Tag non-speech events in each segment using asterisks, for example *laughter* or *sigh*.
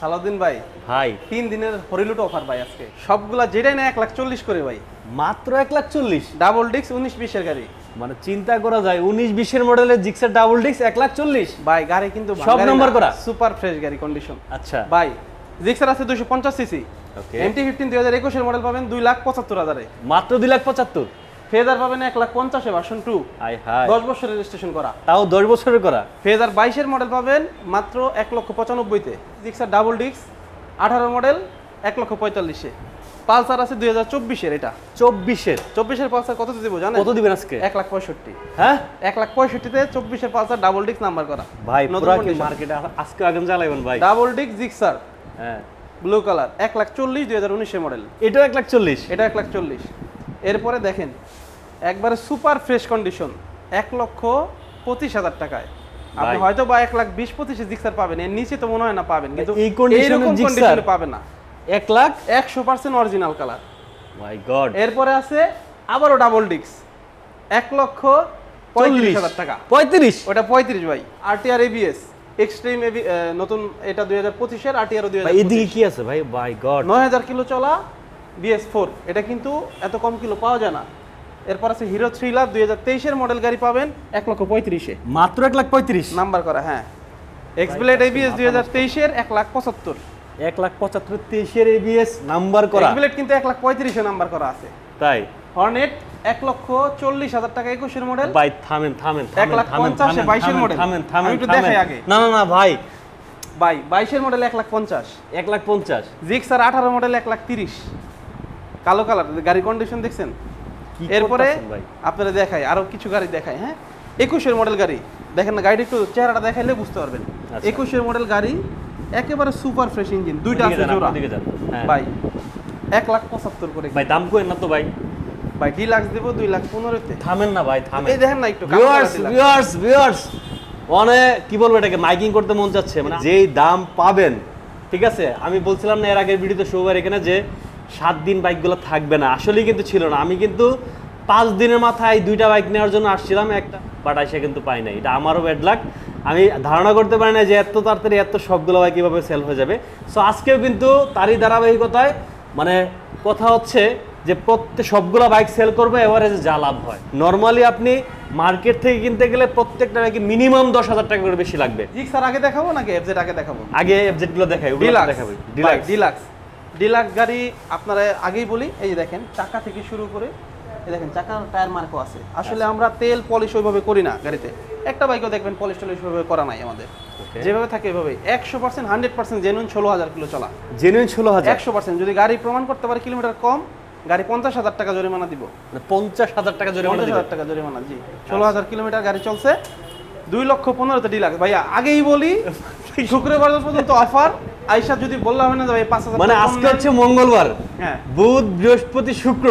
সালাউদ্দিন ভাই ভাই। তিন দিনের হরিলুট অফার ভাই আজকে। সবগুলা যেটাই না এক লাখ চল্লিশ করে ভাই। মাত্র এক লাখ চল্লিশ? ডাবল ডিক্স উনিশ বিশের গাড়ি। মানে চিন্তা করা যায় উনিশ বিশের মডেলের জিক্সের ডাবল ডিস্ক এক লাখ চল্লিশ? ভাই গাড়ি কিন্তু সব number করা? সুপার ফ্রেশ গাড়ি কন্ডিশন আচ্ছা। ভাই জিক্সার আছে দুশো পঞ্চাশ সিসি. এমটি ফিফটিন দুই হাজার একুশের মডেল পাবেন দুই লাখ পঁচাত্তর হাজারে। মাত্র দুই লাখ পঁচাত্তর? ফেজার পাবেন এক লাখ পঞ্চাশে ভার্সন টু দশ বছরের রেজিস্ট্রেশন করা। তাও দশ বছরের করা? ফেজার বাইশের মডেল পাবেন মাত্র এক লক্ষ পঁচানব্বইতে। জিক্সার ডাবল ডিক্স আঠারো মডেল এক লক্ষ পঁয়তাল্লিশে। পালসার আছে দুই হাজার চব্বিশের এটা। চব্বিশের? চব্বিশের পালসার কত দিব জানেন? কত দিবেন আজকে? এক লাখ পঁয়ষট্টি। হ্যাঁ? এক লাখ পঁয়ষট্টিতে চব্বিশের পালসার ডাবল ডিক্স নাম্বার করা। ভাই। মার্কেটে আজকে আগুন জ্বালাইবেন ভাই। ডাবল ডিক্স জিক্সার হ্যাঁ। ব্লু কালার এক লাখ চল্লিশ দুই হাজার উনিশের মডেল এটাও এক লাখ চল্লিশ? এটা এক লাখ চল্লিশ। এরপরে দেখেন একবারে সুপার ফ্রেশ কন্ডিশন এক লক্ষ পঁচিশ হাজার টাকায়। আপনি হয়তো বা এক লাখ বিশ পঁচিশে জিক্সার পাবেন এর নিচে তো মনে হয় না পাবেন কিন্তু এই? কন্ডিশনে পাবেন না। এক লাখ? একশো percent original colour my god এরপরে আছে আবারও ডাবল ডিক্স এক লক্ষ পঁয়ত্রিশ হাজার টাকা। পঁয়ত্রিশ? ওটা পঁয়ত্রিশ ভাই আরটিআর এবিএস এক্সট্রিম এবি নতুন এটা দুই হাজার পঁচিশের আরটিআর দুই হাজার এদিকে কি আছে ভাই? বাই গড নয় হাজার কিলো চলা বিএস ফোর এটা কিন্তু এত কম কিলো পাওয়া যায় না। এরপর আছে হিরো থ্রিলার দুই হাজার তেইশের মডেল গাড়ি পাবেন এক লক্ষ পঁয়ত্রিশে। মাত্র এক লাখ পঁয়ত্রিশ? নাম্বার করা হ্যাঁ। এক্সপ্লেড এবিএস দুই হাজার তেইশের এক লাখ পঁচাত্তর। এক লাখ পঁচাত্তর তেইশের এবিএস নাম্বার করা। এক্সপ্লেড কিন্তু এক লাখ পঁয়ত্রিশে নাম্বার করা আছে। তাই? হর্নেট এক লক্ষ চল্লিশ হাজার টাকা একুশের মডেল ভাই থামেন থামেন এক লাখ থামেন পঞ্চাশে থামেন, বাইশের থামেন, model। থামেন থামেন একটু। দেখাই আগে। না না না ভাই। বাই বাইশের মডেল এক লাখ পঞ্চাশ। এক লাখ পঞ্চাশ। জিক্স আর আঠারো মডেল এক লাখ তিরিশ। কালো কালার গাড়ির কন্ডিশন দেখছেন? এরপরে আপনারা দেখাই আরও কিছু গাড়ি দেখাই হ্যাঁ? একুশের মডেল গাড়ি। দেখেন না গাড়িটা একটু চেহারাটা দেখাইলে বুঝতে পারবেন। আচ্ছা। একুশের মডেল গাড়ি একেবারে সুপার ফ্রেশ ইঞ্জিন দুইটা আছে জোড়া। হ্যাঁ। ভাই এক লাখ পঁচাত্তর করে ভাই দাম কই না তো ভাই? ভাই ডিলাক্স দেবো দুই লাখ পনেরোতে। থামেন না ভাই থামেন। এই দেখেন না একটু ভিউয়ার্স ভিউয়ার্স ভিউয়ার্স অনেক কি বলব এটাকে মাইকিং করতে মন চাচ্ছে মানে যেই দাম পাবেন। ঠিক আছে আমি বলছিলাম না এর আগের ভিডিওতে শোবার এখানে যে সাত দিন বাইকগুলো থাকবে না। আসলেই কিন্তু ছিল না। আমি কিন্তু পাঁচ দিনের মাথায় দুইটা বাইক নেওয়ার জন্য আসছিলাম একটা বাট আইসা কিন্তু পাই নাই। এটা আমারও ব্যাড লাক আমি ধারণা করতে পারি না যে এত তাড়াতাড়ি এত সবগুলো বাইক কীভাবে সেল হয়ে যাবে। সো আজকেও কিন্তু তারই ধারাবাহিকতায় মানে কথা হচ্ছে যে প্রত্যেক সবগুলো বাইক সেল করবে এভারেজে যা লাভ হয়। নর্মালি আপনি মার্কেট থেকে কিনতে গেলে প্রত্যেকটা বাইকে মিনিমাম দশ হাজার টাকা করে বেশি লাগবে। জিক্স আর আগে দেখাবো নাকি এফজেড আগে দেখাবো? আগে এফজেডগুলো দেখাই ওগুলো ডিলাক্স দেখাবো। ডিলাক্স ডিলাক্স ডিলাক্স গাড়ি আপনারা আগেই বলি এই যে দেখেন চাকা থেকে শুরু করে এই দেখেন চাকার টায়ার মার্কও আছে। আসলে আচ্ছা। আমরা তেল পলিশ ওইভাবে করি না গাড়িতে। একটা বাইকও দেখবেন পলিশ টলিশ ওইভাবে করা নাই আমাদের। যেভাবে থাকে এভাবে। একশো পার্সেন্ট হান্ড্রেড পার্সেন্ট জেনুইন ষোলো হাজার কিলো চলা। জেনুইন ষোলো হাজার? একশো পার্সেন্ট যদি গাড়ি প্রমাণ করতে পারে কিলোমিটার কম গাড়ি পঞ্চাশ হাজার টাকা জরিমানা দিব। মানে পঞ্চাশ হাজার টাকা জরিমানা পঞ্চাশ হাজার টাকা জরিমানা জি। ষোলো হাজার কিলোমিটার গাড়ি চলছে। দুই লক্ষ পনেরোতে ডিলাক্স ভাইয়া আগেই বলি *laughs* শুক্রবার পর্যন্ত অফার আইসা যদি বললাম না ভাই পাঁচ হাজার মানে আজকে হচ্ছে মঙ্গলবার। হ্যাঁ। বুধ বৃহস্পতি শুক্র।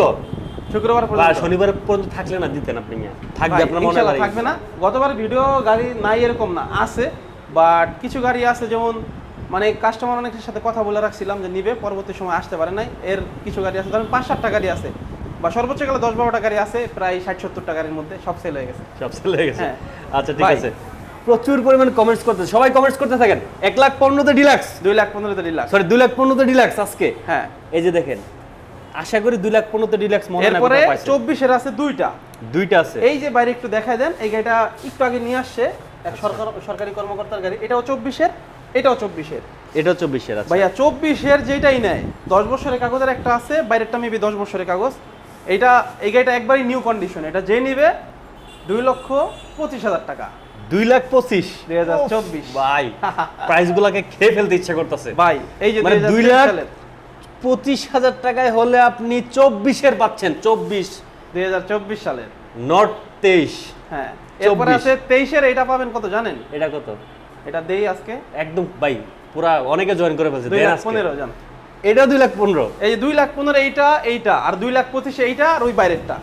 শুক্রবার শনিবার পর্যন্ত থাকলে না দিতেন আপনি। থাকবে আপনার মনে থাকবে না। গতবার ভিডিও গাড়ি নাই এরকম না আছে। বাট কিছু গাড়ি আছে যেমন মানে কাস্টমার অনেকের সাথে কথা বলে রাখছিলাম যে নিবে পরবর্তী সময় আসতে পারে নাই। এর কিছু গাড়ি আছে ধরেন পাঁচ সাতটা গাড়ি আছে। বা সর্বোচ্চ গেলে দশ বারোটা গাড়ি আছে প্রায় ষাট সত্তরটা গাড়ির মধ্যে সব সেল হয়ে গেছে। সব সেল হয়ে গেছে। হ্যাঁ। আচ্ছা ঠিক আছে। প্রচুর পরিমাণ কমেন্টস করতে সবাই কমেন্টস করতে থাকেন। এক লাখ পনেরোতে ডিলাক্স দুই লাখ পনেরোতে ডিলাক্স সরি দুই লাখ পনেরোতে ডিলাক্স আজকে। হ্যাঁ। এই যে দেখেন আশা করি দুই লাখ পনেরোতে ডিলাক্স মনে এরপরে চব্বিশের আছে দুইটা। দুইটা আছে। এই যে বাইরে একটু দেখাই দেন এই গাড়িটা একটু আগে নিয়ে আসছে এক সরকার সরকারি কর্মকর্তার গাড়ি। এটাও চব্বিশের এটাও চব্বিশের। এটাও চব্বিশের আছে ভাইয়া চব্বিশের যেটাই নেয় দশ বছরের কাগজের একটা আছে বাইরেরটা মেবি দশ বছরের কাগজ। এটা এই গাড়িটা একবারই নিউ কন্ডিশন এটা যে নিবে দুই লক্ষ পঁচিশ হাজার টাকা। দুই লাখ পঁচিশ। 2024 ভাই প্রাইস গুলাকে খেয়ে ফেলতে ইচ্ছা করতেছে। ভাই এই যে মানে 2023 দুই লাখ পঁচিশ হাজার টাকায় হলে আপনি চব্বিশের পাচ্ছেন চব্বিশ। দুই হাজার চব্বিশ সালের। নট তেইশ হ্যাঁ এরপরে আছে তেইশের এটা পাবেন কত জানেন? এটা কত? এটা দেই আজকে। একদম ভাই পুরা অনেকে জয়েন করে ফেলছে দুই লাখ পনেরো জান। এটা দুই লাখ পনেরো। এই দুই লাখ পনেরো এইটা এইটা আর দুই লাখ পঁচিশে এইটা আর ওই বাইরেরটা।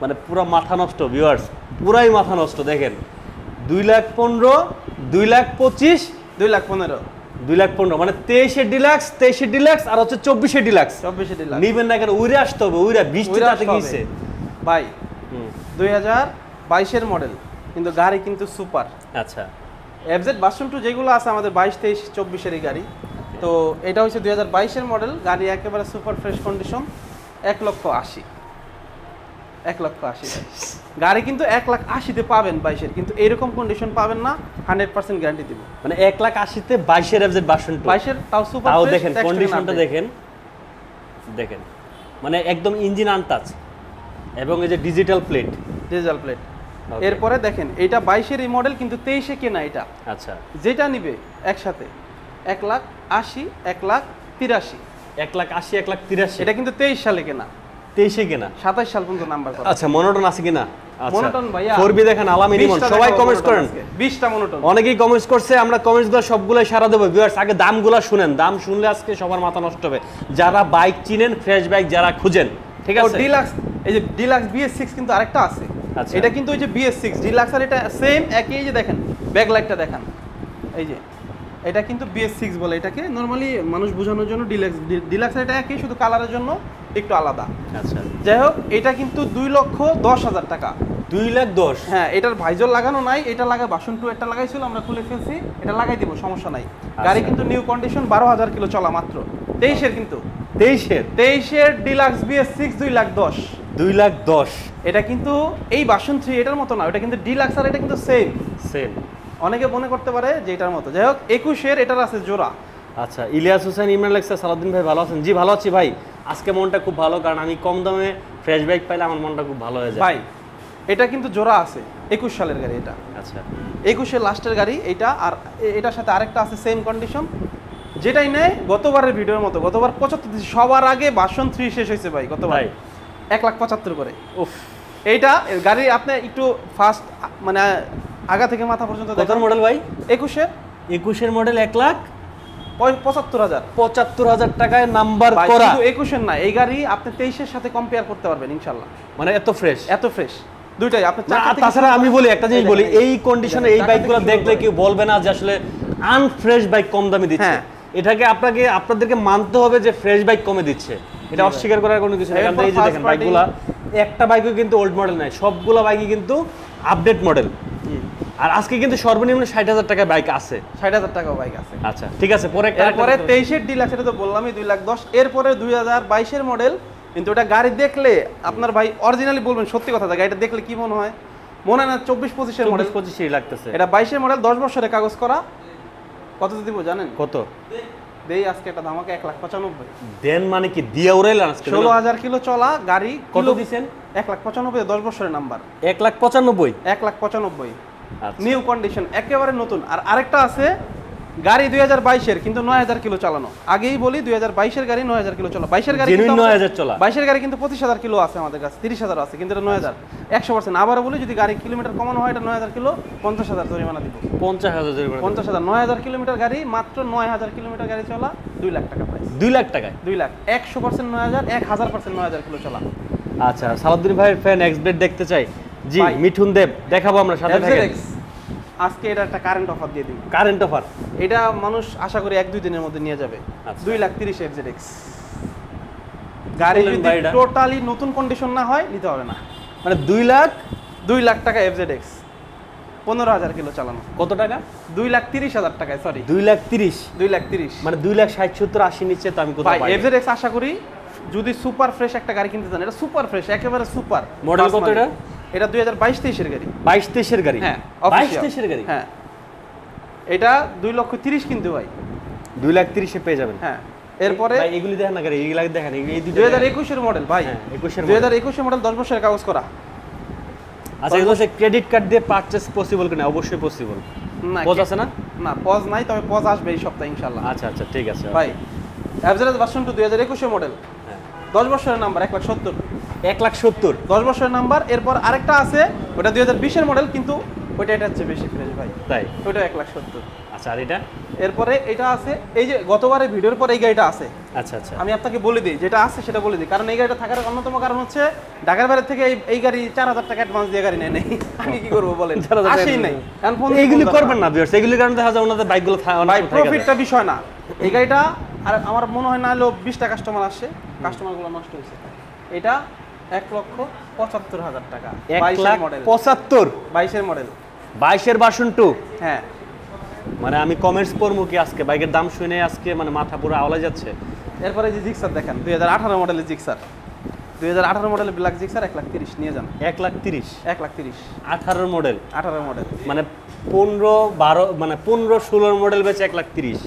মানে পুরা মাথা নষ্ট ভিউয়ার্স পুরাই মাথা নষ্ট দেখেন। দুই লাখ পনেরো দুই লাখ পঁচিশ দুই লাখ পনেরো। দুই লাখ পনেরো মানে তেইশে ডিলাক্স তেইশে ডিলাক্স আর হচ্ছে চব্বিশে ডিলাক্স। চব্বিশে লাখ নিবেন না কেন উইরে আসতে হবে উইরা বৃষ্টি হবে। গিয়েছে। ভাই দুই হাজার বাইশের মডেল কিন্তু গাড়ি কিন্তু সুপার। আচ্ছা। এফজেড বাসন টু যেগুলো আছে আমাদের বাইশ তেইশ চব্বিশের এই গাড়ি তো এটা হচ্ছে দুই হাজার বাইশের মডেল গাড়ি একেবারে সুপার ফ্রেশ কন্ডিশন এক লক্ষ আশি। এক লক্ষ আশি গাড়ি কিন্তু এক লাখ আশিতে পাবেন বাইশের কিন্তু এরকম কন্ডিশন পাবেন না হান্ড্রেড পার্সেন্ট গ্যারান্টি দিব। মানে এক লাখ আশিতে বাইশের এফজেড বাসন বাইশের তাও সুপার তাও দেখেন কন্ডিশনটা দেখেন। দেখেন মানে একদম ইঞ্জিন আনটাচ এবং এই যে ডিজিটাল প্লেট ডিজিটাল প্লেট এরপরে দেখেন এটা বাইশের এই মডেল কিন্তু তেইশে কেনা এটা। আচ্ছা। যেটা নিবে একসাথে এক লাখ আশি এক লাখ তিরাশি। এক লাখ আশি এক লাখ তিরাশি। এটা কিন্তু তেইশ সালে কেনা। তেইশে কেনা? সাতাশ সাল পর্যন্ত নাম্বার আচ্ছা মনোটন আছে কিনা? দেখেন সবাই কমেন্টস করেন। অনেকেই কমেন্টস করছে আমরা কমেন্টসগুলো সবগুলো সারা দেবো। ভিউয়ার্স আগে দামগুলো শুনেন। দাম শুনলে আজকে সবার মাথা নষ্ট হবে। যারা বাইক চিনেন ফ্রেশ বাইক যারা খুঁজেন ঠিক আছে? ডিলাক্স এই যে ডিলাক্স বিএস সিক্স কিন্তু আরেকটা আছে। আচ্ছা। এটা কিন্তু ওই যে বিএস সিক্স ডিলাক্স আর এটা সেম একই যে দেখেন ব্যাক লাইটটা দেখেন। এই যে এটা কিন্তু বিএস সিক্স বলে এটাকে নর্মালি মানুষ বোঝানোর জন্য ডিলাক্স ডিলাক্স এটা একই শুধু কালারের জন্য একটু আলাদা। আচ্ছা। যাই হোক এটা কিন্তু দুই লক্ষ দশ হাজার টাকা। দুই লাখ দশ? হ্যাঁ এটার ভাইজর লাগানো নাই এটা লাগা বাসন টু একটা লাগাইছিল আমরা খুলে ফেলছি এটা লাগাই দিব সমস্যা নাই। গাড়ি কিন্তু নিউ কন্ডিশন বারো হাজার কিলো চলা মাত্র। তেইশের কিন্তু। তেইশের? তেইশের ডিলাক্স বিএস সিক্স দুই লাখ দশ। দুই লাখ দশ। এটা কিন্তু এই বাসন থ্রি এটার মতো না এটা কিন্তু ডিলাক্স আর এটা কিন্তু সেম সেম অনেকে মনে করতে পারে যে এটার মতো। যাই হোক একুশের এটার আছে জোড়া। আচ্ছা ইলিয়াস হোসেন ইমরান লেখছে সালাউদ্দিন ভাই ভালো আছেন? জি ভালো আছি ভাই। আজকে মনটা খুব ভালো কারণ আমি কম দামে ফ্রেশ বাইক পাইলে আমার মনটা খুব ভালো হয়ে যায়। ভাই এটা কিন্তু জোড়া আছে একুশ সালের গাড়ি এটা। আচ্ছা। একুশের লাস্টের গাড়ি এটা আর এটার সাথে আরেকটা আছে সেম কন্ডিশন যেটাই নেয় গতবারের ভিডিওর মতো গতবার পঁচাত্তর। সবার আগে বাসন থ্রি শেষ হয়েছে ভাই গতবার। ভাই। এক লাখ পঁচাত্তর করে। উফ। এইটা গাড়ি আপনি একটু ফার্স্ট মানে আগা থেকে মাথা পর্যন্ত কত দেখেন। মডেল ভাই? একুশের একুশের মডেল এক লাখ? পঁচাত্তর হাজার। পঁচাত্তর হাজার টাকায় নাম্বার করা। একুশের না এই গাড়ি আপনি তেইশের সাথে কম্পেয়ার করতে পারবেন ইনশাল্লাহ মানে এত ফ্রেশ এত ফ্রেশ দুইটাই আপনি তাছাড়া আমি বলি একটা জিনিস বলি এই কন্ডিশনে এই বাইকগুলো দেখলে। কেউ বলবে না যে আসলে আনফ্রেশ বাইক কম দামে দিচ্ছে। হ্যাঁ। এটাকে আপনাকে আপনাদেরকে মানতে হবে যে ফ্রেশ বাইক কমে দিচ্ছে। এটা অস্বীকার করার কোনো কিছু নেই। এই যে দেখেন বাইকগুলা একটা বাইকও কিন্তু ওল্ড মডেল নাই। সবগুলা বাইকই কিন্তু আপডেট মডেল আর আজকে কিন্তু সর্বনিম্ন ষাট হাজার টাকায় বাইক আছে। ষাট হাজার টাকা বাইক আছে। আচ্ছা ঠিক আছে পরে পরে তেইশের ডিলাক্স এটা তো বললামই দুই লাখ দশ। এরপরে দুই হাজার বাইশের মডেল কিন্তু ওটা গাড়ি দেখলে আপনার ভাই অরিজিনালি বলবেন সত্যি কথা গাড়িটা দেখলে কি মনে হয়? মনে হয় না চব্বিশ পঁচিশের মডেল পঁচিশই লাগতেছে। এটা বাইশের মডেল দশ বছরের কাগজ করা। কত দিব জানেন? কত? দেই আজকে একটা ধামাকে এক লাখ পঁচানব্বই। দেন মানে কি দিয়ে উড়াইলেন আজকে? ষোলো হাজার কিলো চলা গাড়ি কত দিছেন? এক লাখ পঁচানব্বই দশ বছরের নাম্বার। এক লাখ পঁচানব্বই? এক লাখ পঁচানব্বই। নিউ কন্ডিশন একেবারে নতুন। আর আরেকটা আছে গাড়ি দুই হাজার বাইশের কিন্তু নয় হাজার কিলো চালানো। আগেই বলি দুই হাজার বাইশের গাড়ি নয় হাজার কিলো চলা বাইশের গাড়ি কিন্তু 9000 চলা। বাইশের গাড়ি কিন্তু পঁচিশ হাজার কিলো আছে আমাদের কাছে তিরিশ হাজার আছে কিন্তু এটা নয় হাজার। একশো পার্সেন্ট আবারও বলি যদি গাড়ি কিলোমিটার কমানো হয় এটা নয় হাজার কিলো পঞ্চাশ হাজার জরিমানা দিব। পঞ্চাশ হাজার জরিমানা পঞ্চাশ হাজার নয় হাজার কিলোমিটার গাড়ি মাত্র নয় হাজার কিলোমিটার গাড়ি চলা দুই লাখ টাকা প্রাইস দুই লাখ টাকায়? দুই লাখ। একশো পার্সেন্ট নয় হাজার এক হাজার পার্সেন্ট নয় হাজার কিলো চলা। আচ্ছা সালাউদ্দিন ভাইয়ের ফ্যান এক্সব্লেড দেখতে চাই। জি। মিঠুন দেব দেখাবো আমরা সাথে থাকেন। আজকে এটা একটা কারেন্ট অফার দিয়ে দিই কারেন্ট অফার এটা মানুষ আশা করি এক দুই দিনের মধ্যে নিয়ে যাবে। আচ্ছা। দুই লাখ তিরিশ এফ এক্স গাড়ি যদি টোটালি নতুন কন্ডিশন না হয় নিতে হবে না। মানে দুই লাখ? দুই লাখ টাকা এফ এক্স পনেরো হাজার কিলো চালানো। কত টাকা? দুই লাখ তিরিশ হাজার টাকায় সরি দুই লাখ তিরিশ? দুই লাখ তিরিশ। মানে দুই লাখ ষাট সত্তর আশি নিচ্ছে তো আমি পাই এফ এক্স আশা করি যদি সুপার ফ্রেশ একটা গাড়ি কিনতে চান এটা সুপার ফ্রেশ একেবারে সুপার Model কত এটা? এটা দুই হাজার বাইশ তেইশের গাড়ি। বাইশ তেইশের গাড়ি? হ্যাঁ বাইশ। তেইশের গাড়ি? হ্যাঁ। এটা দুই লক্ষ তিরিশ কিনতে ভাই। দুই লাখ তিরিশে পেয়ে যাবেন। হ্যাঁ এরপরে এগুলি দেখেন না গাড়ি এইগুলা দেখেন এই- দুই হাজার একুশের মডেল ভাই। হ্যাঁ, 21 এর দুই হাজার একুশের মডেল দশ বছরের কাগজ করা। আচ্ছা এগুলো ক্রেডিট কার্ড দিয়ে পারচেস পসিবল কিনা? অবশ্যই পসিবল না পজ আছে না? না পজ নাই তবে পজ আসবে এই সপ্তাহে ইনশাল্লাহ আচ্ছা আচ্ছা ঠিক আছে ভাই অ্যাভারেজ ভার্সন টু দুই হাজার একুশের মডেল হ্যাঁ। দশ বছরের নাম্বার এক লাখ সত্তর। এক লাখ সত্তর। দশ বছরের নাম্বার এরপর আরেকটা আছে ওটা দুই হাজার বিশের মডেল কিন্তু ওইটা এটা হচ্ছে বেশি ফ্রেশ ভাই। তাই? ওইটা এক লাখ সত্তর। আচ্ছা আর এটা? এরপরে এটা আছে এই যে গতবারে ভিডিওর পর এই গাড়িটা আছে। আচ্ছা আচ্ছা। আমি আপনাকে বলে দিই যেটা আছে সেটা বলে দিই কারণ এই গাড়িটা থাকার অন্যতম কারণ হচ্ছে ঢাকার বাইরে থেকে এই- এই গাড়ি চার হাজার টাকা অ্যাডভান্স দিয়ে গাড়ি নেয় নেই। আমি কি করব বলেন? 4,000 টাকা আসেই নাই। phone দিয়ে এইগুলি করবেন না ভিউয়ার্স এগুলির কারণে দেখা যায় ওনাদের বাইকগুলো ভাই। প্রফিটটা বিষয় না। এই গাড়িটা আর আমার মনে হয় না হলেও বিশটা কাস্টমার আসছে কাস্টমারগুলো নষ্ট হয়েছে। এটা এক লক্ষ পঁচাত্তর হাজার টাকা। এক লাখ মডেল পঁচাত্তর? বাইশের মডেল বাইশের বাসন টু হ্যাঁ। মানে আমি কমেন্টস পড়ব কি আজকে? বাইকের দাম শুনে আজকে মানে মাথা পুরো আওলা যাচ্ছে। এরপরে যে জিক্সার দেখেন দুই হাজার আঠারো মডেলের জিক্সার দুই হাজার আঠারো মডেলের ব্ল্যাক জিক্সার এক লাখ তিরিশ নিয়ে যান। এক লাখ তিরিশ? এক লাখ তিরিশ। আঠারোর মডেল আঠারো মডেল মানে পনেরো বারো মানে পনেরো ষোলোর মডেল বেচে এক লাখ তিরিশ।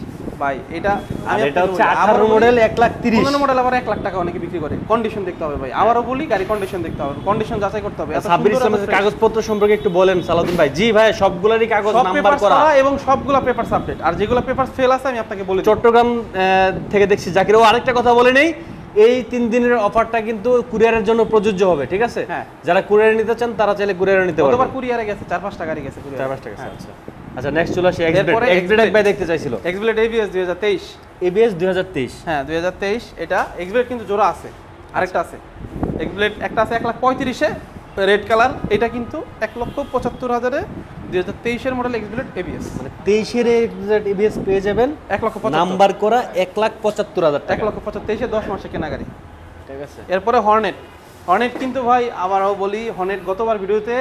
ভাই এটা আমি এটা আপনাকে হচ্ছে বলি, আঠারো আবারও বলি, মডেল এক লাখ তিরিশ। পনেরো মডেল আবার এক লাখ টাকা অনেকে বিক্রি করে। কন্ডিশন দেখতে হবে ভাই বলি গাড়ি কন্ডিশন দেখতে হবে কন্ডিশন যাচাই করতে হবে। এত সাব্বির সুন্দর, এত ইসলামের কাগজপত্র সম্পর্কে একটু বলেন সালাউদ্দিন ভাই। জি ভাই সবগুলোরই কাগজ নাম্বার করা। এবং সবগুলো আপডেট আর যেগুলো ফেল আছে আমি আপনাকে বলে চট্টগ্রাম থেকে দেখছি জাকির। ও আরেকটা কথা বলে নেই এই তিন দিনের অফারটা কিন্তু কুরিয়ারের জন্য প্রযোজ্য হবে ঠিক আছে? হ্যাঁ। যারা কুরিয়ারে নিতে চান তারা চাইলে কুরিয়ারে নিতে পারবেন। কুরিয়ারে গেছে চার পাঁচটা গাড়ি গেছে চার পাঁচ টাকা হ্যাঁ। আচ্ছা। আচ্ছা নেক্সট চলে আসি এক্সব্রেড এরপরে এক্সব্রেড এক ভাই দেখতে চাইছিল। এক্সবিলেট এবিএস দুই হাজার তেইশ। এবিএস দুই হাজার তেইশ। হ্যাঁ দুই হাজার তেইশ এটা এক্সবিলেট কিন্তু জোড়া আছে আরেকটা আছে। এক্সবিলেট একটা আছে এক লাখ পঁয়ত্রিশে রেড কালার এটা কিন্তু এক লক্ষ পঁচাত্তর হাজারে দুই হাজার তেইশের মডেল এক্সবিলেট এবিএস মানে তেইশের এবিএস পেয়ে যাবেন এক লক্ষ পঁচাত্তর। নাম্বার করা এক লাখ পঁচাত্তর হাজার এক টাকা লক্ষ পঁচাত্তর তেইশে দশ মাসে কেনা গাড়ি ঠিক আছে। এরপরে হর্নেট হর্নেট কিন্তু ভাই আবারও বলি হর্নেট গতবার ভিডিওতে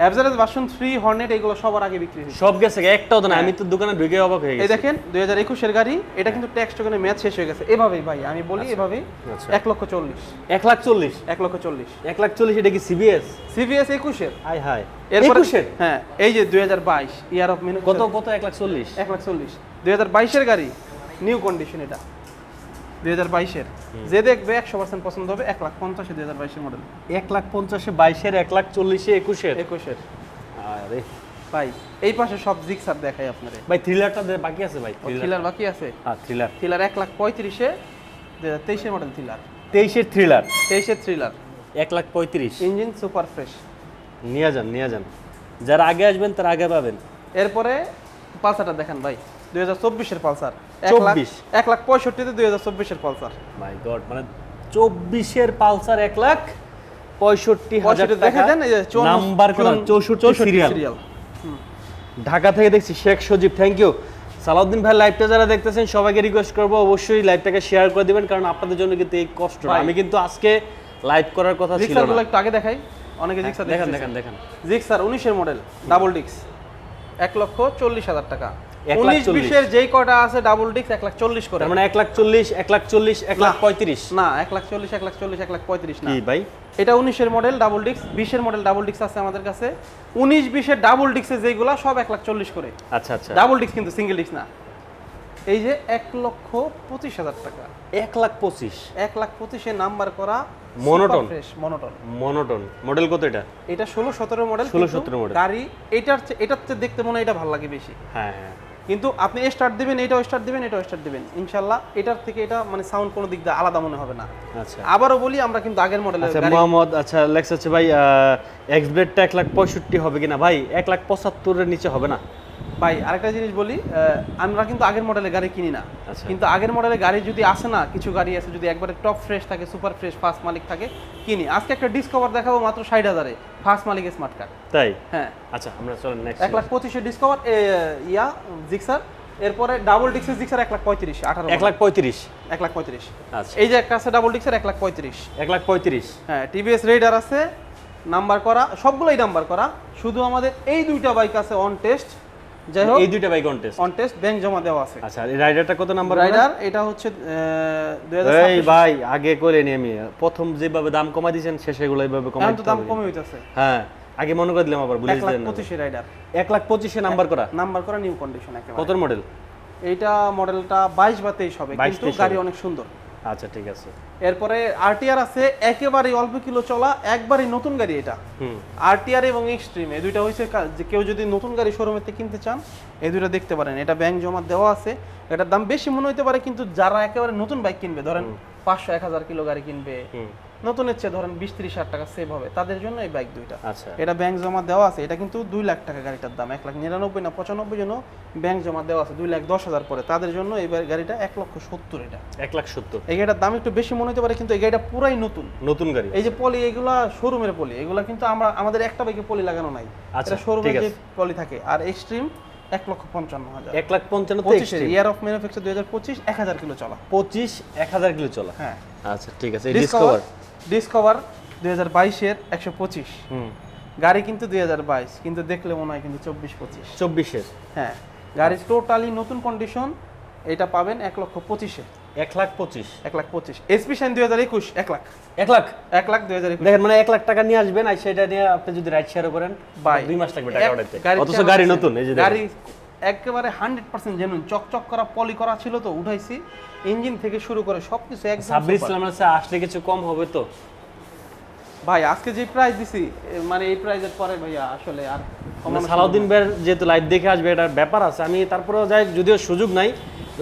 অ্যাভারেজ ভার্সন থ্রি হর্নেট এগুলো সবার আগে বিক্রি হয়েছে। সব গেছে একটাও তো না আমি তো দোকানে ঢুকে অবাক হয়ে এই গেছি। দেখেন দুই হাজার একুশের গাড়ি এটা কিন্তু ট্যাক্স টোকেনের ম্যাচ শেষ হয়ে গেছে। এভাবেই ভাই আমি বলি এভাবেই আচ্ছা। এক লক্ষ চল্লিশ। এক লাখ চল্লিশ? এক লক্ষ চল্লিশ। এক লাখ চল্লিশ এটা কি সিবিএস সিভিএস একুশের। হাই হাই এরপরে একুশের? হ্যাঁ এই যে দুই হাজার বাইশ ইয়ার অফ মেনু কত কত এক লাখ চল্লিশ? এক লাখ চল্লিশ। দুই হাজার বাইশের গাড়ি নিউ কন্ডিশন এটা। দুই হাজার বাইশের। যে দেখবে একশো পার্সেন্ট পছন্দ হবে এক লাখ পঞ্চাশে দুই হাজার বাইশের মডেল এক লাখ পঞ্চাশে বাইশের এক লাখ চল্লিশে একুশের? একুশের। আরে। ভাই এই পাশে সব জিক্সার দেখাই আপনারে। ভাই থ্রিলারটা বাকি আছে ভাই থ্রিলার বাকি আছে? হ্যাঁ থ্রিলার থ্রিলার এক লাখ পঁয়ত্রিশে দুই হাজার তেইশের মডেল থ্রিলার তেইশের থ্রিলার তেইশের থ্রিলার এক লাখ পঁয়ত্রিশ। ইঞ্জিন সুপার ফ্রেশ নিয়ে যান নিয়ে যান। যারা আগে আসবেন তারা আগে পাবেন। এরপরে পালসারটা দেখেন ভাই। দুই হাজার চব্বিশের পালসার। 24 এক লাখ পঁয়ষট্টিতে দুই হাজার চব্বিশের পালসার। মাই গড মানে চব্বিশের পালসার এক লাখ পঁয়ষট্টি হাজার দেখা যান নাম্বার চৌষট্টি সিরিয়াল ঢাকা থেকে দেখছি শেখ সজীব থ্যাংক ইউ সালাউদ্দিন ভাই লাইভটা যারা দেখতেছেন সবাইকে রিকোয়েস্ট করব অবশ্যই লাইভটাকে শেয়ার করে দিবেন কারণ আপনাদের জন্য কিন্তু এই কষ্ট। আমি কিন্তু আজকে লাইভ করার কথা ছিল না। একটু আগে দেখাই। অনেকে জিক্সার দেখেন দেখেন দেখেন। জিক্সার উনিশের মডেল ডাবল ডিক্স এক লক্ষ চল্লিশ হাজার টাকা। উনিশ বিশের যেই কটা আছে ডাবল ডিক্স এক লাখ চল্লিশ করে মানে এক লাখ চল্লিশ এক লাখ চল্লিশ এক লাখ পঁয়ত্রিশ না এক লাখ চল্লিশ এক লাখ চল্লিশ এক লাখ পঁয়ত্রিশ না ভাই এটা উনিশের মডেল ডাবল ডিক্স বিশের মডেল ডাবল ডিক্স আছে আমাদের কাছে উনিশ বিশের ডাবল ডিক্সে যেগুলা সব এক লাখ চল্লিশ করে আচ্ছা আচ্ছা ডাবল ডিক্স কিন্তু সিঙ্গেল না এই যে এক লক্ষ পঁচিশ হাজার টাকা এক লাখ পঁচিশ এক লাখ পঁচিশে নাম্বার করা। মনোটন মনোটন মডেল কত এটা এটা ষোলো সতেরো মডেল 16 17 model। গাড়ি এটার এটার দেখতে মনে হয় এটা ভালো লাগে বেশি হ্যাঁ হ্যাঁ কিন্তু আপনি স্টার্ট দিবেন এটাও স্টার্ট দিবেন এটাও স্টার্ট দিবেন। ইনশাল্লাহ এটার থেকে এটা মানে সাউন্ড কোনো দিক দিয়ে আলাদা মনে হবে না। আচ্ছা। আবারও বলি আমরা কিন্তু আগের মডেলের আচ্ছা মোহাম্মদ আচ্ছা লেখা আছে ভাই এক্স ব্লেডটা এক লাখ পঁয়ষট্টি হবে কিনা? ভাই এক লাখ পঁচাত্তরের নিচে হবে না? ভাই আরেকটা জিনিস বলি আমরা কিন্তু আগের মডেলের গাড়ি কিনি না। আচ্ছা। কিন্তু আগের মডেলের গাড়ি যদি আসে না কিছু গাড়ি আছে যদি একবারে টপ ফ্রেশ থাকে সুপার ফ্রেশ ফার্স্ট মালিক থাকে কিনি। আজকে একটা ডিসকভার দেখাবো মাত্র ষাট হাজারে ফার্স্ট মালিক স্মার্ট কার্ড তাই? হ্যাঁ। আচ্ছা আমরা চলেন নেক্সট এক লাখ পঁচিশে ডিসকভার ইয়া জিক্সার এরপরে ডাবল ডিক্সের জিক্সার এক লাখ পঁয়ত্রিশ আঠারো এক লাখ পঁয়ত্রিশ। এক লাখ পঁয়ত্রিশ। আচ্ছা। এই যে একটা আছে ডাবল ডিক্সের এক লাখ পঁয়ত্রিশ। এক লাখ পঁয়ত্রিশ। হ্যাঁ টিভিএস রেডার আছে নাম্বার করা সবগুলোই নাম্বার করা। শুধু আমাদের এই দুইটা বাইক আছে অন টেস্ট যাই হোক এই দুইটা bike contest on test bank জমা দেওয়া আছে। আচ্ছা এই রাইডারটা কত নাম্বার রাইডার এটা হচ্ছে এই ভাই আগে করে নি আমি প্রথম যেভাবে দাম কমাই দিয়েছেন শেষে গুলো এইভাবে তো দিতে দাম কমে হইতেছে। হ্যাঁ আগে মনে করে দিলাম আবার ভুলে এক লাখ দিলেন না। পঁচিশে রাইডার এক লাখ পঁচিশে নাম্বার করা? নাম্বার করা নিউ কন্ডিশন একেবারে। কত মডেল এইটা মডেলটা বাইশ বা তেইশ হবে 22 কিন্তু 23 গাড়ি অনেক সুন্দর। আচ্ছা ঠিক আছে। এরপরে আরটিআর আছে একেবারে অল্প কিলো চলা একবারই নতুন গাড়ি এটা। হুম। আরটিআর এবং এক্সট্রিম এই দুইটা হয়েছে কেউ যদি নতুন গাড়ি শোরুমে থেকে কিনতে চান এই দুইটা দেখতে পারেন। এটা ব্যাংক জমা দেওয়া আছে। এটার দাম বেশি মনে হতে পারে কিন্তু যারা একেবারে নতুন বাইক কিনবে ধরেন পাঁচশো এক হাজার কিলো গাড়ি কিনবে হুম। নতুনের চেয়ে ধরেন বিশ ত্রিশ হাজার টাকা সেভ হবে। তাদের জন্য এই বাইক দুইটা। আচ্ছা। এটা ব্যাংক জমা দেওয়া আছে এটা কিন্তু দুই লাখ টাকা গাড়িটার দাম। এক লাখ নিরানব্বই না পঁচানব্বই জন্য ব্যাংক জমা দেওয়া আছে দুই লাখ দশ হাজার পরে। তাদের জন্য এই গাড়িটা এক লক্ষ সত্তর এটা। এক লাখ সত্তর। এই গাড়িটার দাম একটু বেশি মনে হতে পারে কিন্তু এই গাড়িটা পুরাই নতুন। নতুন গাড়ি। এই যে পলি এগুলা শোরুমের পলি এগুলা কিন্তু আমরা আমাদের একটা বাইকে পলি লাগানো নাই। আচ্ছা, এটা শোরুমের যে পলি থাকে আর এক্সট্রিম এক লক্ষ পঞ্চান্ন হাজার। এক লাখ পঞ্চান্ন ইয়ার অফ ম্যানুফ্যাকচার দুই হাজার পঁচিশ এক হাজার কিলো চলা। পঁচিশ এক হাজার কিলো চলা। হ্যাঁ। আচ্ছা ঠিক আছে। ডিসকভার ডিসকভার দুই হাজার বাইশের একশো পঁচিশ। গাড়ি কিন্তু দুই হাজার বাইশ কিন্তু দেখলে মনে হয় কিন্তু চব্বিশ পঁচিশ। চব্বিশের? হ্যাঁ গাড়ির টোটালি নতুন কন্ডিশন এটা পাবেন এক লক্ষ পঁচিশে এক লাখ পঁচিশ। এক লাখ পঁচিশ। এসপি শাইন দুই হাজার একুশ এক লাখ। এক লাখ? এক লাখ দুই হাজার একুশ। দেখেন মানে এক লাখ টাকা নিয়ে আসবেন আর সেটা নিয়ে আপনি যদি রাইড শেয়ার করেন দুই মাস লাগবে টাকা অথচ গাড়ি নতুন এই যে গাড়ি একেবারে হান্ড্রেড পার্সেন্ট জেনুইন চকচক করা পলি করা ছিল তো উঠাইছি। ইঞ্জিন থেকে শুরু করে সবকিছু একদম সাব্বির super। ইসলামের কাছে আসলে কিছু কম হবে তো? ভাই আজকে যে প্রাইস দিছি মানে এই প্রাইজের পরে ভাইয়া আসলে আর মানে সালাউদ্দিন ভাইয়ের যেহেতু লাইভ দেখে আসবে এটার ব্যাপার আছে। আমি তারপরেও যাই যদিও সুযোগ নাই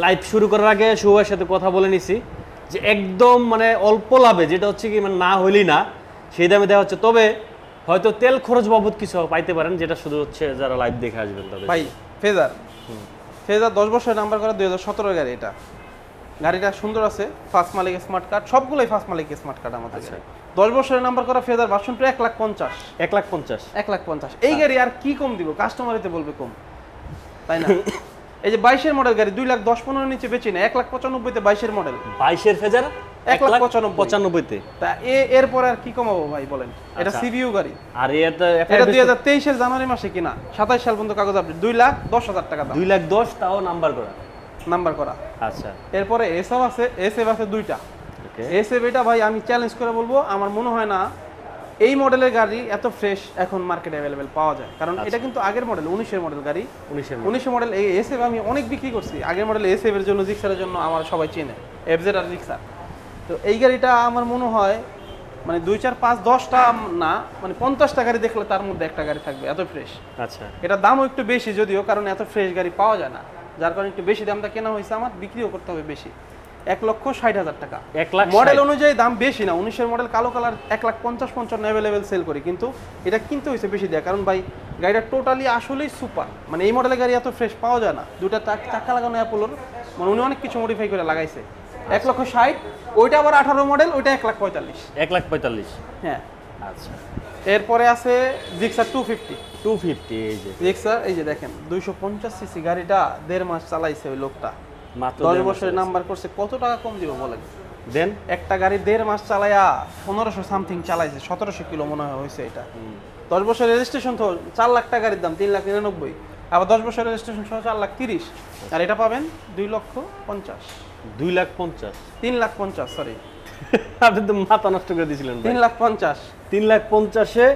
লাইভ শুরু করার আগে শুভের সাথে কথা বলে নিছি যে একদম মানে অল্প লাভে যেটা হচ্ছে কি মানে না হইলেই না সেই দামে দেওয়া হচ্ছে। তবে হয়তো তেল খরচ বাবদ কিছু পাইতে পারেন যেটা শুধু হচ্ছে যারা লাইভ দেখে আসবেন তাদের। ভাই ফেজার। ফেজার দশ বছরের নাম্বার করা দুই হাজার সতেরো গাড়ি এটা। গাড়িটা সুন্দর আছে ফার্স্ট মালিক স্মার্ট কার্ড সবগুলোই ফার্স্ট মালিক স্মার্ট কার্ড আমাদের আচ্ছা। দশ বছরের নাম্বার করা ফেজার ভার্সন টু এক লাখ পঞ্চাশ। এক লাখ পঞ্চাশ। এক লাখ পঞ্চাশ। এই গাড়ি আর কি কম দিব? কাস্টমারিতে বলবে কম। তাই না? এই যে বাইশের মডেল গাড়ি দুই লাখ দশ পনেরো নিচে বেচি না এক লাখ পঁচানব্বইতে বাইশের মডেল বাইশের ফেজার? এক লাখ পঁচানব্বইতে। তা এ আর কি কমাবো ভাই বলেন? এটা আচ্ছা। গাড়ি। আর এটা এটা দুই হাজার তেইশের জানুয়ারি মাসে কিনা। সাতাইশ সাল পর্যন্ত কাগজ আপডেট দুই লাখ দশ হাজার টাকা দুই লাখ দশ তাও নাম্বার করা। নাম্বার করা। আচ্ছা। এরপরে এসএফ আছে এসএফ আছে দুইটা। এসএফ এটা ভাই আমি চ্যালেঞ্জ করে বলব আমার মনে হয় না এই মডেলের গাড়ি এত ফ্রেশ এখন মার্কেটে অ্যাভেলেবেল পাওয়া যায়। কারণ এটা কিন্তু আগের মডেল উনিশের মডেল গাড়ি। উনিশের উনিশের মডেল এই এসএফ আমি অনেক বিক্রি করছি। আগের মডেল এসএফ এর জন্য জিক্সারের জন্য আমার সবাই চেনে। এফজেড আর জিক্সার তো এই গাড়িটা আমার মনে হয় মানে দুই চার পাঁচ দশটা না মানে পঞ্চাশটা গাড়ি দেখলে তার মধ্যে একটা গাড়ি থাকবে এত ফ্রেশ আচ্ছা। এটার দামও একটু বেশি যদিও কারণ এত ফ্রেশ গাড়ি পাওয়া যায় না। যার কারণে একটু বেশি দামটা কেনা হয়েছে আমার বিক্রিও করতে হবে বেশি। এক লক্ষ ষাট হাজার টাকা। এক লাখ মডেল অনুযায়ী দাম বেশি না উনিশের মডেল কালো কালার এক লাখ পঞ্চাশ পঞ্চান্ন অ্যাভেলেবেল সেল করি কিন্তু এটা কিনতে হয়েছে বেশি দেয় কারণ ভাই গাড়িটা টোটালি আসলেই সুপার মানে এই মডেলের গাড়ি এত ফ্রেশ পাওয়া যায় না। দুটা চাকা লাগানো অ্যাপোলোর মানে উনি অনেক কিছু মডিফাই করে লাগাইছে। এক লক্ষ ষাট ওইটা আবার আঠারো মডেল ওইটা এক লাখ পঁয়তাল্লিশ। এক লাখ পঁয়তাল্লিশ। হ্যাঁ। আচ্ছা। এরপরে আছে Gixxer two fifty two fifty এই যে। জিক্সার এই যে দেখেন দুইশো পঞ্চাশ সিসি গাড়িটা দেড় মাস চালাইছে ওই লোকটা। মাত্র দশ বছরের নাম্বার করছে কত টাকা কম দিব বলেন? দেন। একটা গাড়ি দেড় মাস চালাইয়া পনেরোশো সামথিং চালাইছে সতেরোশো কিলো মনে হয় হয়েছে এটা। দশ বছর রেজিস্ট্রেশন তো চার লাখ টাকা গাড়ির দাম তিন লাখ নিরানব্বই। আবার দশ বছর রেজিস্ট্রেশন সহ চার লাখ তিরিশ। আর এটা পাবেন দুই লক্ষ পঞ্চাশ। দুই লাখ পঞ্চাশ। তিন লাখ পঞ্চাশ সরি *laughs* আপনি তো মাথা নষ্ট করে দিয়েছিলেন তিন লাখ পঞ্চাশ। তিন লাখ পঞ্চাশে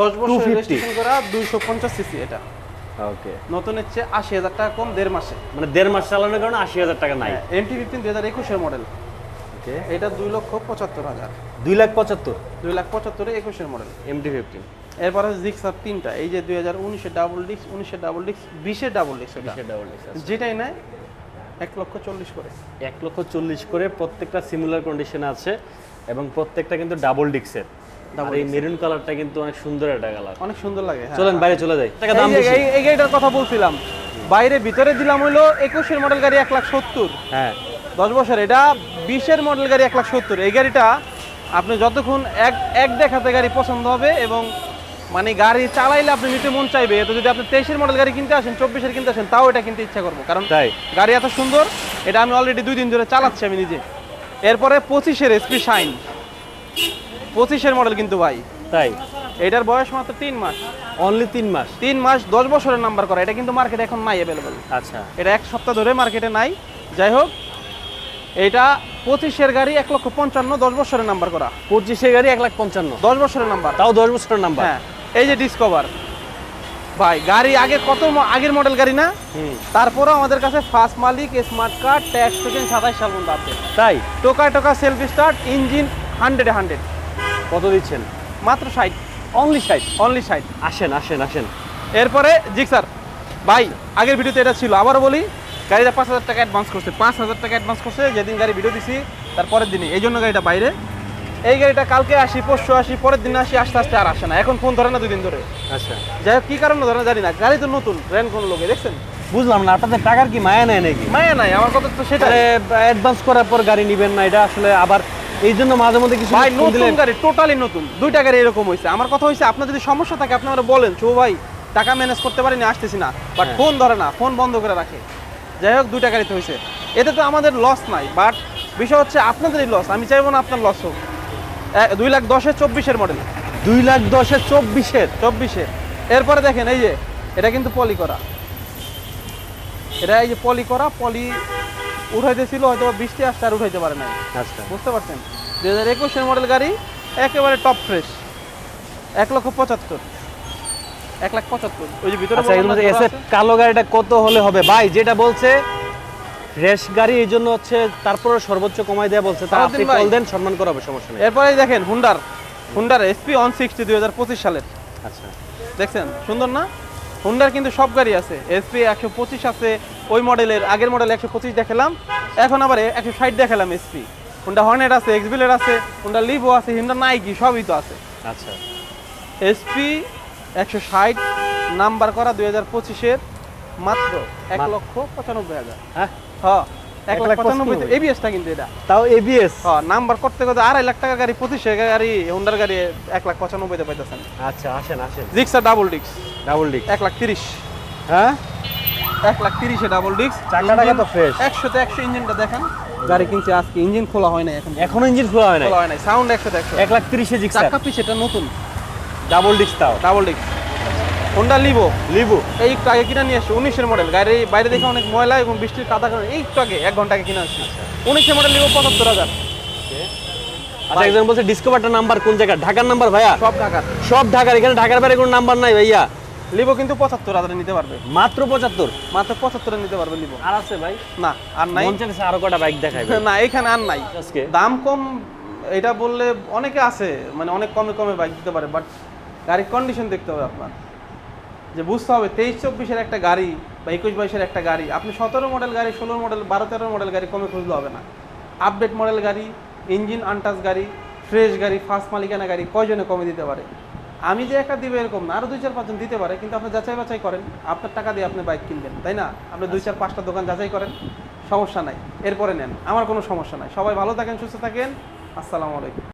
দশ বছর রেজিস্ট্রেশন করা দুইশো পঞ্চাশ সিসি এটা। ওকে নতুনের চেয়ে আশি হাজার টাকা কম দেড় মাসে। মানে দেড় মাস চালানোর কারণে আশি হাজার টাকা নাই। এমটি ফিফটিন দুই হাজার একুশের মডেল ওকে এটা দুই লক্ষ পঁচাত্তর হাজার। দুই লাখ পঁচাত্তর। দুই লাখ পঁচাত্তরে একুশের মডেল এমটি ফিফটিন এরপরে জিক্সার তিনটা। এই যে দুই হাজার উনিশের ডাবল ডিস্ক উনিশের ডাবল ডিস্ক বিশের ডাবল ডিস্ক ওটা যেটাই নেয় এক লক্ষ চল্লিশ করে। এক লক্ষ চল্লিশ করে প্রত্যেকটা সিমিলার কন্ডিশন আছে এবং প্রত্যেকটা কিন্তু ডাবল ডিক্সের আর এই মেরুন কালারটা কিন্তু অনেক সুন্দর একটা কালার অনেক সুন্দর লাগে হ্যাঁ। চলেন বাইরে চলে যাই। টাকা দাম বেশি এই- গাড়িটার কথা বলছিলাম। বাইরে ভিতরে দিলাম হইল একুশের মডেল গাড়ি এক লাখ সত্তর। হ্যাঁ। দশ বছর এটা বিশের মডেল গাড়ি এক লাখ সত্তর। এই গাড়িটা আপনি যতক্ষণ এক এক দেখাতে গাড়ি পছন্দ হবে এবং মানে গাড়ি চালাইলে আপনি নিতে মন চাইবে তো যদি আপনি তেইশের মডেল গাড়ি কিনতে আসেন চব্বিশের কিনতে আসেন তাও এটা কিনতে ইচ্ছা করব। কারণ তাই? গাড়ি এত সুন্দর এটা আমি অলরেডি দুই দিন ধরে চালাচ্ছি আমি নিজে। এরপরে পঁচিশের এসপি শাইন। পঁচিশের মডেল কিন্তু ভাই। তাই? এটার বয়স মাত্র তিন মাস। অনলি তিন মাস? তিন মাস দশ বছরের নাম্বার করা। এটা কিন্তু মার্কেটে এখন নাই অ্যাভেলেবল আচ্ছা। এটা এক সপ্তাহ ধরে মার্কেটে নাই। যাই হোক এটা পঁচিশের গাড়ি এক লক্ষ পঞ্চান্ন দশ বছরের নাম্বার করা। পঁচিশের গাড়ি এক লাখ পঞ্চান্ন। দশ বছরের নাম্বার তাও দশ বছরের নাম্বার হ্যাঁ। এই যে ডিসকভার ভাই গাড়ি আগে কত আগের মডেল গাড়ি না? হুম। তারপরেও আমাদের কাছে ফার্স্ট মালিক স্মার্ট কার্ড ট্যাক্স টোকেন সাতাশ সাল পর্যন্ত আছে তাই? টোকা টোকা সেলফ স্টার্ট ইঞ্জিন হান্ড্রেডে হান্ড্রেড কত দিচ্ছেন? মাত্র ষাট। অনলি ষাট। অনলি ষাট। আসেন আসেন আসেন। এরপরে জি স্যার ভাই আগের ভিডিওতে এটা ছিল। আবারও বলি গাড়িটা পাঁচ হাজার টাকা অ্যাডভান্স করছে। পাঁচ হাজার টাকা অ্যাডভান্স করছে যেদিন গাড়ি ভিডিও দিছি তার পরের দিনই। এই জন্য গাড়িটা বাইরে। এই গাড়িটা কালকে আসি পরশু আসি পরের দিন আসি আস্তে আস্তে আর আসে না। এখন ফোন ধরে না দুদিন ধরে। আচ্ছা। যাই হোক কী কারণে ধরে জানি না। গাড়ি তো নতুন রেন কোন লোকে দেখছেন? বুঝলাম না আপনাদের টাকার কি মায়া নেয় নাকি? মায়া নাই আমার কথা তো সেটা অ্যাডভান্স করার পর গাড়ি নিবেন না এটা আসলে আবার এই জন্য মাঝে মধ্যে কিছু ভাই নতুন গাড়ি টোটালি নতুন। দুইটা গাড়ি এরকম হয়েছে আমার কথা হয়েছে আপনার যদি সমস্যা থাকে আপনি আমরা বলেন। চৌ ভাই টাকা ম্যানেজ করতে পারিনি আসতেছি না। বাট হ্যাঁ। ফোন ধরে না ফোন বন্ধ করে রাখে। যাই হোক দুইটা গাড়িতে হয়েছে এতে তো আমাদের লস নাই বাট বিষয় হচ্ছে আপনাদেরই লস আমি চাইব না আপনার লস হোক। দুই লাখ দশের চব্বিশের মডেল দুই লাখ দশের চব্বিশের? চব্বিশের। এরপরে দেখেন এই যে এটা কিন্তু পলি করা। এটা এই যে পলি করা পলি উঠাইতেছিল হয়তো বৃষ্টি আসছে আর উঠাইতে পারে না আচ্ছা। বুঝতে পারছেন? দুই হাজার একুশের মডেল গাড়ি একেবারে টপ ফ্রেশ এক লক্ষ পঁচাত্তর। এক লাখ পঁচাত্তর। ওই যে ভিতরে আচ্ছা কালো গাড়িটা কত হলে হবে? ভাই যেটা বলছে ফ্রেশ গাড়ি এই জন্য হচ্ছে তারপরে সর্বোচ্চ কমাই দেয়া বলছে। তা আপনি কল দেন সম্মান করা হবে সমস্যা নেই। এরপরে দেখেন হুন্ডার হুন্ডার এসপি ওয়ান সিক্সটি দুই হাজার পঁচিশ সালের। আচ্ছা। দেখছেন? সুন্দর না? হুন্ডার কিন্তু সব গাড়ি আছে। এসপি একশো পঁচিশ আছে ওই মডেলের আগের মডেল একশো পঁচিশ দেখালাম। এখন আবার একশো ষাট দেখালাম এসপি হুন্ডা হর্নেট আছে এক্সবিলের আছে হুন্ডা লিভো আছে হুন্ডা নাইকি সবই তো আছে। আচ্ছা। এসপি একশো ষাট নাম্বার করা দুই হাজার পঁচিশের মাত্র এক লক্ষ পঁচানব্বই হাজার। হ্যাঁ? হ্যাঁ এক লাখ পঁচানব্বই পঁচানব্বই। এবিএসটা কিন্তু এটা। তাও এবিএস হ্যাঁ নাম্বার করতে করতে আড়াই লাখ টাকা গাড়ি পঁচিশে গাড়ি হুন্ডার গাড়ি এক লাখ পঁচানব্বইতে পাইতেছেন। আচ্ছা আসেন আসেন। জিক্সার ডাবল ডিক্স ডাবল এক লাখ তিরিশ। হ্যাঁ? এক লাখ তিরিশে ডাবল ডিক্স চাকাটা কত fresh? একশোতে একশো ইঞ্জিনটা দেখেন। গাড়ি কিনছে আজকে ইঞ্জিন খোলা হয় না এখন। এখনও ইঞ্জিন খোলা হয় না খোলা হয় সাউন্ড একশোতে একশো এক লাখ তিরিশে চাকা এটা নতুন। ডাবল ডিস্ক তাও? ডাবল ডিক্স হোন্ডা লিভো লিবু এই একটু আগে কিনে নিয়ে আসছে উনিশের মডেল গাড়ি বাইরে দেখে অনেক ময়লা এবং বৃষ্টির কাদা কারণে এই একটু আগে এক ঘণ্টা আগে কিনে আসছে। উনিশের মডেল লিভো পঁচাত্তর হাজার। আচ্ছা একজন বলছে ডিসকভারটা নাম্বার কোন জায়গা ঢাকার নাম্বার ভাইয়া? সব ঢাকার। সব ঢাকার এখানে ঢাকার বাইরে কোনো নাম্বার নাই ভাইয়া। লিভো কিন্তু পঁচাত্তর হাজারে নিতে পারবে। মাত্র পঁচাত্তর? মাত্র পঁচাত্তরে নিতে পারবে লিভো আর আছে ভাই? না আর নাই। আরও কটা বাইক দেখাই না এখানে আর নাই। দাম কম এটা বললে অনেকে আছে মানে অনেক কমে কমে বাইক দিতে পারে বাট গাড়ির কন্ডিশন দেখতে হবে আপনার। যে বুঝতে হবে তেইশ চব্বিশের একটা গাড়ি বা একুশ বাইশের একটা গাড়ি আপনি সতেরো মডেল গাড়ি ষোলো মডেল বারো তেরো মডেল গাড়ি কমে খুঁজলে হবে না। আপডেট মডেল গাড়ি ইঞ্জিন আনটাচ গাড়ি ফ্রেশ গাড়ি ফার্স্ট মালিকানা গাড়ি কয়জনে কমে দিতে পারে? আমি যে একা দিবে এরকম না আরও দুই চার পাঁচজন দিতে পারে কিন্তু আপনি যাচাই বাছাই করেন আপনার টাকা দিয়ে আপনি বাইক কিনবেন তাই না? আপনি দুই চার পাঁচটা দোকান যাচাই করেন সমস্যা নাই এরপরে নেন আমার কোনো সমস্যা নাই। সবাই ভালো থাকেন সুস্থ থাকেন আসসালামু আলাইকুম।